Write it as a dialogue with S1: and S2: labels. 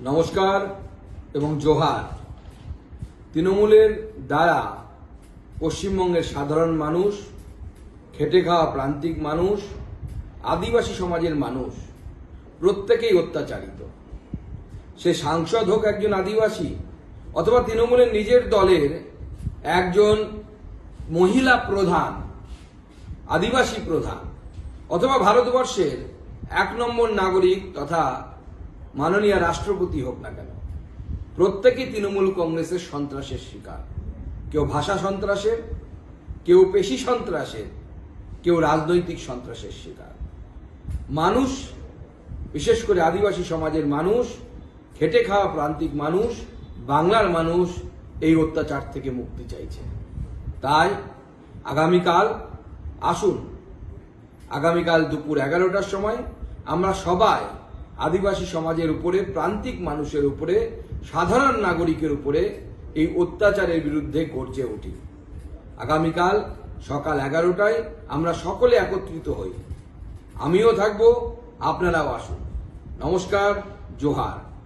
S1: নমস্কার এবং জোহার। তৃণমূলের দ্বারা পশ্চিমবঙ্গের সাধারণ মানুষ, খেটে খাওয়া প্রান্তিক মানুষ, আদিবাসী সমাজের মানুষ, প্রত্যেকেই অত্যাচারিত। সে সাংসদ হোক একজন আদিবাসী, অথবা তৃণমূলের নিজের দলের একজন মহিলা প্রধান, আদিবাসী প্রধান, অথবা ভারতবর্ষের এক নম্বর নাগরিক তথা মাননীয় রাষ্ট্রপতি হোক না কেন, প্রত্যেকেই তৃণমূল কংগ্রেসের সন্ত্রাসের শিকার। কেউ ভাষা সন্ত্রাসের, কেউ পেশি সন্ত্রাসের, কেউ রাজনৈতিক সন্ত্রাসের শিকার। মানুষ, বিশেষ করে আদিবাসী সমাজের মানুষ, খেটে খাওয়া প্রান্তিক মানুষ, বাংলার মানুষ এই অত্যাচার থেকে মুক্তি চাইছে। তাই আগামীকাল আসুন, আগামীকাল দুপুর এগারোটার সময় আমরা সবাই আদিবাসী সমাজের উপরে, প্রান্তিক মানুষের উপরে, সাধারণ নাগরিকের উপরে এই অত্যাচারের বিরুদ্ধে গর্জে উঠি। আগামীকাল সকাল এগারোটায় আমরা সকলে একত্রিত হই। আমিও থাকব, আপনারাও আসুন। নমস্কার, জোহার।